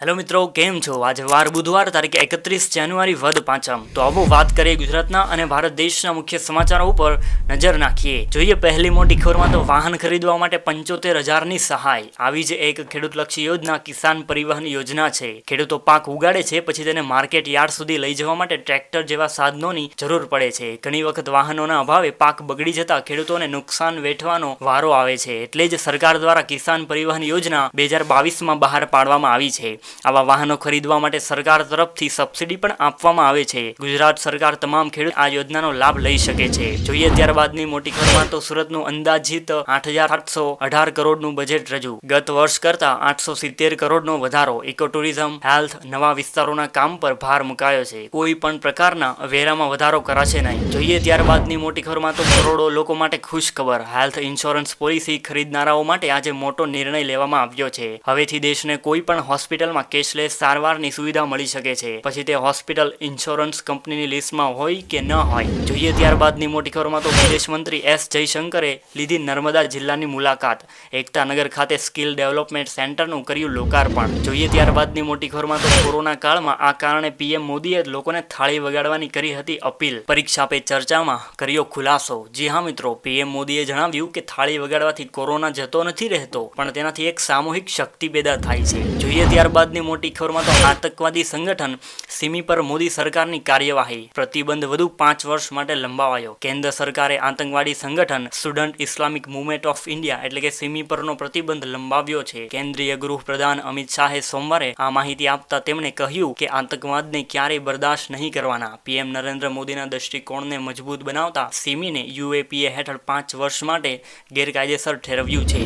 Hello મિત્રો, કેમ છો? આજે વાર બુધવાર, તારીખ એકત્રીસ જાન્યુઆરી વધ પાંચમ. તો આવો વાત કરીએ ગુજરાતના અને ભારત દેશના મુખ્ય સમાચારો ઉપર નજર નાખીએ. જોઈએ પહેલી મોટી ખબરમાં તો વાહન ખરીદવા માટે પંચોતેર હજારની સહાય. આવી જ એક ખેડૂતલક્ષી યોજના કિસાન પરિવહન યોજના છે. ખેડૂતો પાક ઉગાડે છે, પછી તેને માર્કેટ યાર્ડ સુધી લઈ જવા માટે ટ્રેક્ટર જેવા સાધનોની જરૂર પડે છે. ઘણી વખત વાહનોના અભાવે પાક બગડી જતા ખેડૂતોને નુકસાન વેઠવાનો વારો આવે છે. એટલે જ સરકાર દ્વારા કિસાન પરિવહન યોજના બે હજાર બાવીસમાં બહાર પાડવામાં આવી છે. આવા વાહનો ખરીદવા માટે સરકાર તરફથી સબસિડી પણ આપવામાં આવે છે. ગુજરાત સરકાર તમામ ખેડૂત આ યોજનાનો લાભ લઈ શકે છે. જોઈએ ત્યારબાદની મોટી ખબરમાં તો સુરતનું અંદાજિત આઠ હજાર આઠસો અઢાર કરોડનું બજેટ રજૂ. ગત વર્ષ કરતા આઠસો સિત્તેર કરોડનો વધારો ઇકો ટુરિઝમ હેલ્થ, નવા વિસ્તારોના કામ પર ભાર મુકાયો છે. કોઈ પણ પ્રકારના વેરામાં વધારો કરાશે નહીં. જોઈએ ત્યારબાદની મોટી ખબરમાં તો કરોડો લોકો માટે ખુશ ખબર હેલ્થ ઇન્સ્યોરન્સ પોલિસી ખરીદનારાઓ માટે આજે મોટો નિર્ણય લેવામાં આવ્યો છે. હવેથી દેશને કોઈ પણ હોસ્પિટલમાં કેશલેસ સારવારની સુવિધા મળી શકે છે. પછી તે હોસ્પિટલ ઇન્સ્યોરન્સ કંપનીની લિસ્ટમાં હોય કે ન હોય. જોઈએ ત્યારબાદની મોટી ખબરમાં તો વિદેશ મંત્રી એસ જયશંકરે લીધી નર્મદા જિલ્લાની મુલાકાત. એકતાનગર ખાતે સ્કિલ ડેવલપમેન્ટ સેન્ટરનું કર્યું લોકાર્પણ. જોઈએ ત્યારબાદની મોટી ખબરમાં તો કોરોના કાળમાં આ કારણે પીએમ મોદીએ લોકોને થાળી વગાડવાની કરી હતી અપીલ. પરીક્ષા પે ચર્ચામાં કર્યો ખુલાસો. જી હા મિત્રો, પીએમ મોદીએ જણાવ્યું કે થાળી વગાડવાથી કોરોના જતો નથી રહેતો, પણ તેનાથી એક સામૂહિક શક્તિ પેદા થાય છે. જોઈએ ત્યારબાદની મોટી ખબરમાં તો આતંકવાદી સંગઠન સીમી પર મોદી સરકારની કાર્યવાહી. પ્રતિબંધ વધુ પાંચ વર્ષ માટે લંબાવાયો. કેન્દ્ર સરકારે આતંકવાદી સંગઠન student Islamic movement of India એટલે કે સીમી પરનો પ્રતિબંધ લંબાવ્યો છે. કેન્દ્રીય ગૃહ પ્રધાન અમિત શાહે સોમવારે આ માહિતી આપતા તેમણે કહ્યું કે આતંકવાદને ક્યારેય બરદાશ્ત નહીં કરવાના. પીએમ નરેન્દ્ર મોદીના દ્રષ્ટિકોણને મજબૂત બનાવતા સીમીને યુએપીએ હેઠળ પાંચ વર્ષ માટે ગેરકાયદેસર ઠેરવ્યું છે.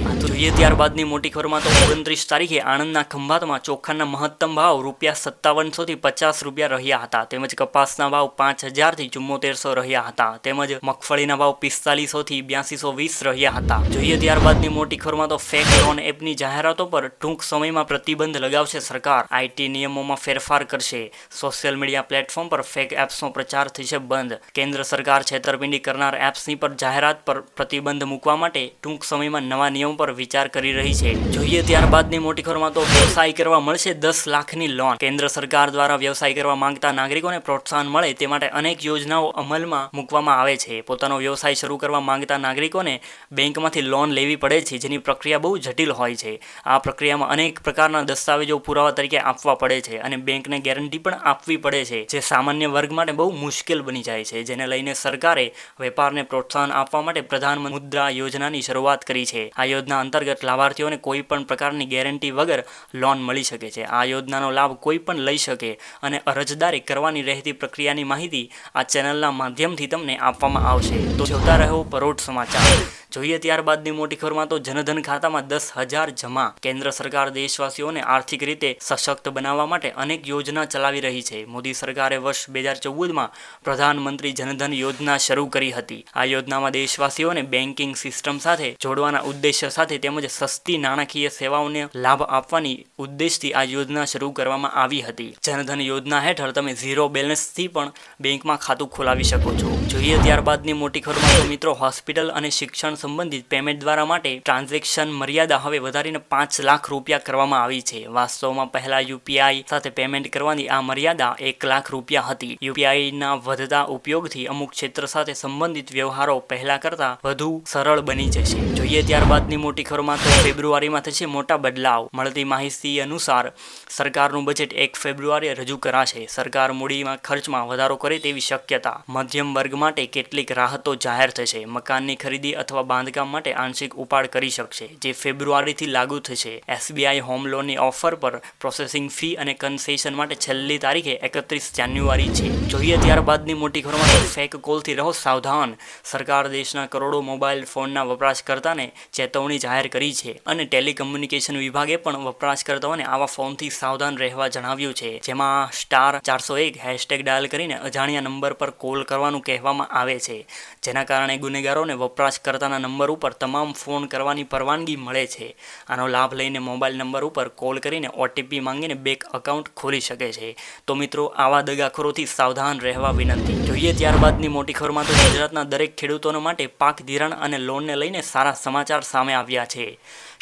ત્યારબાદની મોટી ખબરમાં તો ઓગણત્રીસ તારીખે આણંદના ખંભાતમાં ચોખાના મહત્તમ ભાવ રૂપિયા સત્તાવનસોથી પચાસ રૂપિયા રહ્યા હતા. તેમજ કપાસના ભાવ પાંચ હજારથી ચુમ્મોતેરસો રહ્યા હતા. તેમજ મગફળીના ભાવ પિસ્તાલીસોથી બ્યાસીસો વીસ રહ્યા હતા. જોઈએ ત્યારબાદની મોટી ખબરમાં તો ફેક લોન એપની જાહેરાતો પર ટૂંક સમયમાં પ્રતિબંધ લગાવશે સરકાર. આઈટી નિયમોમાં ફેરફાર કરશે. સોશિયલ મીડિયા પ્લેટફોર્મ પર ફેક એપ્સનો પ્રચાર થશે બંધ. કેન્દ્ર સરકાર છેતરપિંડી કરનાર એપ્સની પર જાહેરાત પર પ્રતિબંધ મૂકવા માટે ટૂંક સમયમાં નવા નિયમો પર વિચાર કરી રહી છે. જોઈએ ત્યારબાદની મોટી ખબરમાં તો વ્યવસાય કરવા મળશે. દસ લાખની લોન કેન્દ્ર સરકાર દ્વારા વ્યવસાય કરવા માંગતા નાગરિકોને પ્રોત્સાહન મળે તે માટે અનેક યોજનાઓ અમલમાં મૂકવામાં આવે છે. પોતાનો વ્યવસાય શરૂ કરવા માંગતા નાગરિકોને બેંકમાંથી લોન લેવી પડે છે, જેની પ્રક્રિયા બહુ જટિલ હોય છે. આ પ્રક્રિયામાં અનેક પ્રકારના દસ્તાવેજો પુરાવા તરીકે આપવા પડે છે અને બેંકને ગેરંટી પણ આપવી પડે છે, જે સામાન્ય વર્ગ માટે બહુ મુશ્કેલ બની જાય છે. જેને લઈને સરકારે વેપારને પ્રોત્સાહન આપવા માટે પ્રધાનમંત્રી મુદ્રા યોજનાની શરૂઆત કરી છે. આ યોજના અંતર્ગત લાભાર્થીઓને કોઈ પણ પ્રકારની ગેરંટી વગર લોન મળી શકે છે. આ યોજનાનો લાભ કોઈ પણ લઈ શકે અને અરજદારે કરવાની રહેતી પ્રક્રિયાની માહિતી આ ચેનલના માધ્યમથી તમને આપવામાં આવશે. તો જોતા રહો પરોઢ સમાચાર. જોઈએ ત્યારબાદની મોટી ખબરમાં તો જનધન ખાતામાં દસ હજાર જમા. કેન્દ્ર સરકાર દેશવાસીઓને આર્થિક રીતે સશક્ત બનાવવા માટે અનેક યોજના ચલાવી રહી છે. મોદી સરકારે વર્ષ બે હજાર ચૌદમાં પ્રધાનમંત્રી જનધન યોજના શરૂ કરી હતી. આ યોજનામાં દેશવાસીઓને બેન્કિંગ સિસ્ટમ સાથે જોડવાના ઉદ્દેશ્ય સાથે તેમજ સસ્તી નાણાકીય સેવાઓને લાભ આપવાની ઉદ્દેશથી આ યોજના શરૂ કરવામાં આવી હતી. જનધન યોજના હેઠળ તમે ઝીરો બેલેન્સથી પણ બેંકમાં ખાતું ખોલાવી શકો છો. જોઈએ ત્યારબાદની મોટી ખરમાં તો મિત્રો હોસ્પિટલ અને શિક્ષણ સંબંધિત પેમેન્ટ દ્વારા માટે ટ્રાન્ઝેક્શન મર્યાદા હવે વધારીને પાંચ લાખ રૂપિયા કરવામાં આવી છે. વાસ્તવમાં પહેલા યુપીઆઈ સાથે પેમેન્ટ કરવાની આ મર્યાદા એક લાખ રૂપિયા હતી. યુપીઆઈના વધતા ઉપયોગથી અમુક ક્ષેત્ર સાથે સંબંધિત વ્યવહારો પહેલા કરતાં વધુ સરળ બની જશે. જોઈએ ત્યારબાદની મોટી ખરમાં તો ફેબ્રુઆરીમાં થશે મોટા બદલાવ. મળતી માહિતી અનુસાર સરકારનું બજેટ એક ફેબ્રુઆરીએ રજૂ કરાશે. સરકાર મૂડીમાં ખર્ચમાં વધારો કરે તેવી શક્યતા. મધ્યમ વર્ગ માટે કેટલીક રાહતો જાહેર થશે. મકાનની ખરીદી અથવા બાંધકામ માટે આંશિક ઉપાડ કરી શકશે, જે ફેબ્રુઆરીથી લાગુ થશે. એસબીઆઈ હોમ લોનની ઓફર પર પ્રોસેસિંગ ફી અને કન્સેશન માટે છેલ્લી તારીખે એકત્રીસ જાન્યુઆરી છે. જોઈએ ત્યારબાદની મોટી ખબરમાં ફેક કોલથી રહો સાવધાન. સરકાર દેશના કરોડો મોબાઈલ ફોનના વપરાશકર્તાને ચેતવણી જાહેર કરી છે અને ટેલિકમ્યુનિકેશન વિભાગે પણ વપરાશકર્તાઓને આવા ફોનથી સાવધાન રહેવા જણાવ્યું છે. જેમાં સ્ટાર ચારસો એક હેશટેગ ડાયલ કરીને અજાણ્યા નંબર પર કોલ કરવાનું કહેવામાં આવે છે. જેના કારણે ગુનેગારોને વપરાશકર્તાના નંબર ઉપર તમામ ફોન કરવાની પરવાનગી મળે છે. આનો લાભ લઈને મોબાઈલ નંબર ઉપર કોલ કરીને ઓટીપી માંગીને બેંક એકાઉન્ટ ખોલી શકે છે. તો મિત્રો, આવા દગાખોરોથી સાવધાન રહેવા વિનંતી. જોઈએ ત્યારબાદની મોટી ખબરમાં તો ગુજરાતના દરેક ખેડૂતોના માટે પાક ધિરાણ અને લોનને લઈને સારા સમાચાર સામે આવ્યા છે.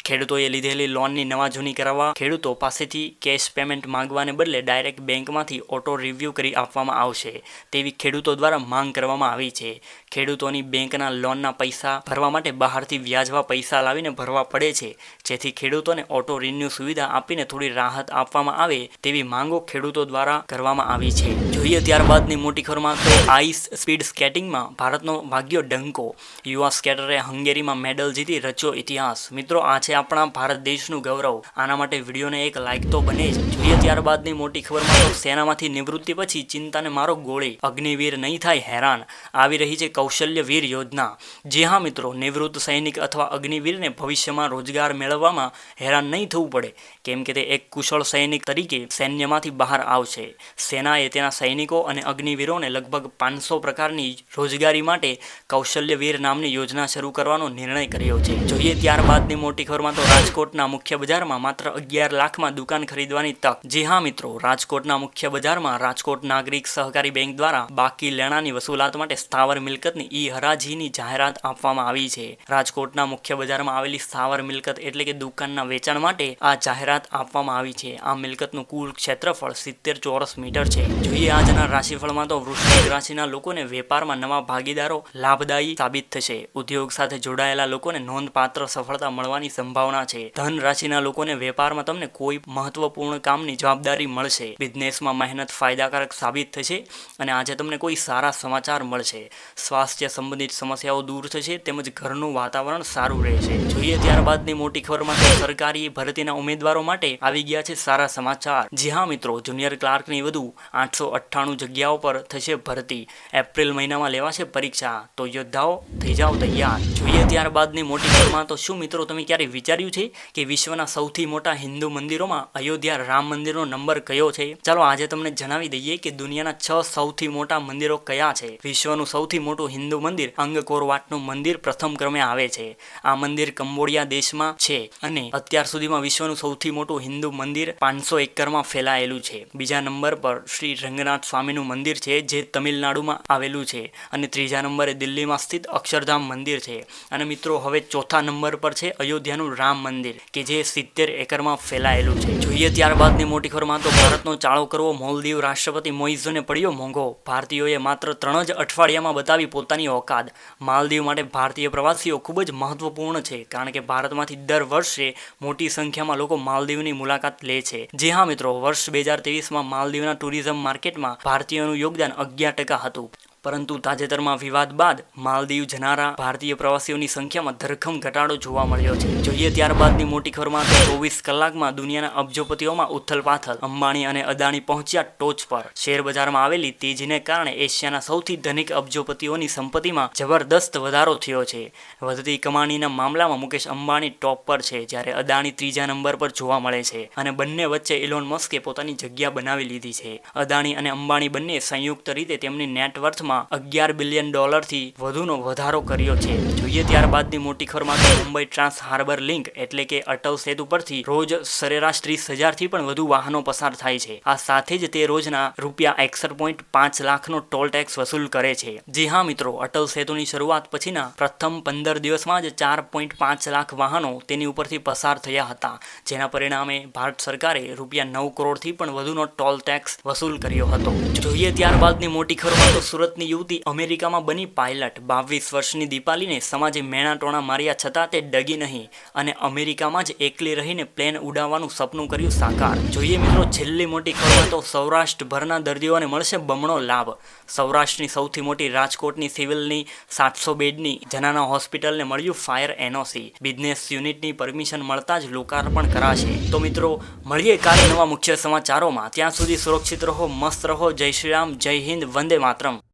ખેડૂતોએ લીધેલી લોનની નવા જૂની કરાવવા ખેડૂતો પાસેથી કેશ પેમેન્ટ માંગવાને બદલે ડાયરેક્ટ બેંકમાંથી ઓટો રિવ્યૂ કરી આપવામાં આવશે તેવી ખેડૂતો દ્વારા માંગ કરવામાં આવી છે. ખેડૂતોની બેંકના લોનના પૈસા ભરવા માટે બહારથી વ્યાજવા પૈસા લાવીને ભરવા પડે છે. જેથી ખેડૂતોને ઓટો રિન્યુ સુવિધા આપીને થોડી રાહત આપવામાં આવે તેવી માંગો ખેડૂતો દ્વારા કરવામાં આવી છે. જોઈએ ત્યારબાદની મોટી ખબરમાં તો આઈસ સ્પીડ સ્કેટિંગમાં ભારતનો ભાગ્યો ડંકો. યુવા સ્કેટરે હંગેરીમાં મેડલ જીતી રચ્યો ઇતિહાસ. મિત્રો, આ છે આપણા ભારત દેશનું ગૌરવ. આના માટે વિડીયોને એક લાઇક તો બને જ. જોઈએ ત્યારબાદની મોટી ખબરમાં સેનામાંથી નિવૃત્તિ પછી ચિંતાને મારો ગોળી. અગ્નિવીર નહીં થાય હેરાન. આવી રહી છે કૌશલ્ય વીર યોજના. જે હા મિત્રો, નિવૃત્ત સૈનિક અથવા અગ્નિવીરને ભવિષ્યમાં રોજગાર મેળવવામાં હેરાન નહીં થવું પડે. કેમ કે તે એક કુશળ સૈનિક તરીકે સૈન્યમાંથી બહાર આવશે. સેનાએ તેના સૈનિકો અને અગ્નિવીરોને લગભગ પાંચસો પ્રકારની રોજગારી માટે કૌશલ્યવીર નામની યોજના શરૂ કરવાનો નિર્ણય કર્યો છે. જોઈએ ત્યારબાદની મોટી ખબરમાં તો રાજકોટના મુખ્ય બજારમાં માત્ર અગિયાર લાખમાં દુકાન ખરીદવાની તક. જી હા મિત્રો, રાજકોટના મુખ્ય બજારમાં રાજકોટ નાગરિક સહકારી બેંક દ્વારા બાકી લેણાની વસૂલાત માટે સ્થાવર મિલકતની ઈ હરાજીની જાહેરાત આપવામાં આવી છે. રાજકોટના મુખ્ય બજારમાં આવેલી સ્થાવર મિલકત એટલે કે દુકાનના વેચાણ માટે આ જાહેરાત આપવામાં આવી છે. આ મિલકતનું કુલ ક્ષેત્રફળ સિત્તેર ચોરસ મીટર છે. જોઈએ આજના રાશિફળમાં તો વૃશ્ચિક રાશિના લોકોને વેપારમાં નવા ભાગીદારો લાભદાયી સાબિત થશે. ઉદ્યોગ સાથે જોડાયેલા લોકોને નોંધપાત્ર સફળતા મળવાની સંભાવના છે. ધન રાશિના લોકોને વેપારમાં તમને કોઈ મહત્વપૂર્ણ કામની જવાબદારી મળશે. બિઝનેસમાં મહેનત ફાયદાકારક સાબિત થશે અને આજે તમને કોઈ સારા સમાચાર મળશે. સ્વાસ્થ્ય સંબંધિત સમસ્યાઓ દૂર થશે તેમજ ઘરનું વાતાવરણ સારું રહેશે. જોઈએ ત્યારબાદની મોટી ખબરમાં તો સરકારી ભરતીના ઉમેદવારો માટે આવી ગયા છે સારા સમાચાર. જી હા મિત્રો, જુનિયર ક્લાર્કની વધુ આઠસો અઠ્ઠાણું જગ્યાઓ પર થશે ભરતી. એપ્રિલ મહિનામાં લેવાશે પરીક્ષા. તો યોદ્ધાઓ થઈ જાઓ તૈયાર. જોઈએ ત્યારબાદની મોટી ખબરમાં તો શું મિત્રો, તમે ક્યારેય વિચાર્યું છે કે વિશ્વના સૌથી મોટા હિન્દુ મંદિરોમાં અયોધ્યા રામ મંદિરનો નંબર કયો છે? ચાલો આજે તમને જણાવી દઈએ કે દુનિયાના છ સૌથી મોટા મંદિરો કયા છે. વિશ્વનું સૌથી મોટું હિન્દુ મંદિર અંગકોરવાટનું મંદિર પ્રથમ ક્રમે આવે છે. આ મંદિર કંબોડિયા દેશમાં છે. અને અત્યાર સુધીમાં વિશ્વનું સૌથી મોટું હિન્દુ મંદિર પાંચસો એકરમાં ફેલાયેલું છે. બીજા નંબર પર શ્રી રંગનાથ સ્વામીનું મંદિર છે, જે તમિલનાડુમાં આવેલું છે અને ત્રીજા નંબરે દિલ્હીમાં સ્થિત અક્ષરધામ મંદિર છે. અને મિત્રો, હવે ચોથા નંબર પર છે અયોધ્યાનું રામ મંદિર, કે જે સિત્તેર એકરમાં ફેલાયેલું છે. જોઈએ ત્યારબાદની મોટી ખબરમાં તો ભારતનો ચાળો કરવો મોલદીવ રાષ્ટ્રપતિ મોઇઝોને પડ્યો મોંઘો. ભારતીયોએ માત્ર ત્રણ જ અઠવાડિયામાં બતાવી પોતાની ઓકાદ માલદીવ માટે ભારતીય પ્રવાસીઓ ખૂબ જ મહત્વપૂર્ણ છે, કારણ કે ભારતમાંથી દર વર્ષે મોટી સંખ્યામાં લોકો માલદીવની મુલાકાત લે છે. જે હા મિત્રો, વર્ષ બે હજાર તેવીસમાં માલદીવના ટુરિઝમ માર્કેટમાં ભારતીયોનું યોગદાન અગિયાર ટકા હતું. પરંતુ તાજેતરમાં વિવાદ બાદ માલદીવ જનારા ભારતીય પ્રવાસીઓની સંખ્યામાં ધરખમ ઘટાડો જોવા મળ્યો છે. જોઈએ ત્યારબાદની મોટી ખબરમાં ચોવીસ કલાકમાં દુનિયાના અબજોપતિઓમાં ઉથલપાથલ, અંબાણી અને અદાણી પહોંચ્યા ટોચ પર. શેર બજારમાં આવેલી તેજીને કારણે એશિયાના સૌથી ધનિક અબજોપતિઓની સંપત્તિમાં જબરદસ્ત વધારો થયો છે. વધતી કમાણીના મામલામાં મુકેશ અંબાણી ટોપ પર છે, જ્યારે અદાણી ત્રીજા નંબર પર જોવા મળે છે અને બંને વચ્ચે ઇલોન મસ્કે પોતાની જગ્યા બનાવી લીધી છે. અદાણી અને અંબાણી બંને સંયુક્ત રીતે તેમની નેટવર્થમાં માં અગિયાર બિલિયન ડોલરથી વધુનો વધારો કર્યો છે. જોઈએ ત્યારબાદની મોટી ખબરમાં તો મુંબઈ ટ્રાન્સ હાર્બર લિંક એટલે કે અટલ સેતુ પરથી રોજ સરેરાશ ત્રીસ હજારથી પણ વધુ વાહનો પસાર થાય છે. આ સાથે જ તે રોજના રૂપિયા એકસઠ પોઈન્ટ પાંચ લાખનો ટોલ ટેક્સ વસૂલ કરે છે. જી હા મિત્રો, અટલ સેતુની શરૂઆત પછીના પ્રથમ પંદર દિવસમાં જ ચાર પોઈન્ટ પાંચ લાખ વાહનો તેની ઉપરથી પસાર થયા હતા. જેના પરિણામે ભારત સરકારે રૂપિયા નવ કરોડથી પણ વધુનો ટોલ ટેક્સ વસૂલ કર્યો હતો. જોઈએ ત્યારબાદની મોટી ખબરમાં તો સુરત ભારતની યુવતી અમેરિકામાં બની પાયલટ. બાવીસ વર્ષની દીપાલીને સમાજે મેણાટોણા માર્યા છતાં તે ડગી નહીં અને અમેરિકામાં જ એકલી રહીને પ્લેન ઉડાવવાનું સપનું કર્યું સાકાર. જોઈએ મિત્રો, છેલ્લી મોટી ખબર તો સૌરાષ્ટ્રભરના દર્દીઓને મળશે બમણો લાભ. સૌરાષ્ટ્રની સૌથી મોટી રાજકોટની સિવિલની સાતસો બેડની જનાના હોસ્પિટલને મળ્યું ફાયર એનઓસી. બિઝનેસ યુનિટની પરમિશન મળતા જ લોકાર્પણ કરાશે. તો મિત્રો, મળીએ કાલે નવા મુખ્ય સમાચારોમાં. ત્યાં સુધી સુરક્ષિત રહો, મસ્ત રહો. જય શ્રી રામ, જય હિન્દ, વંદે માતરમ.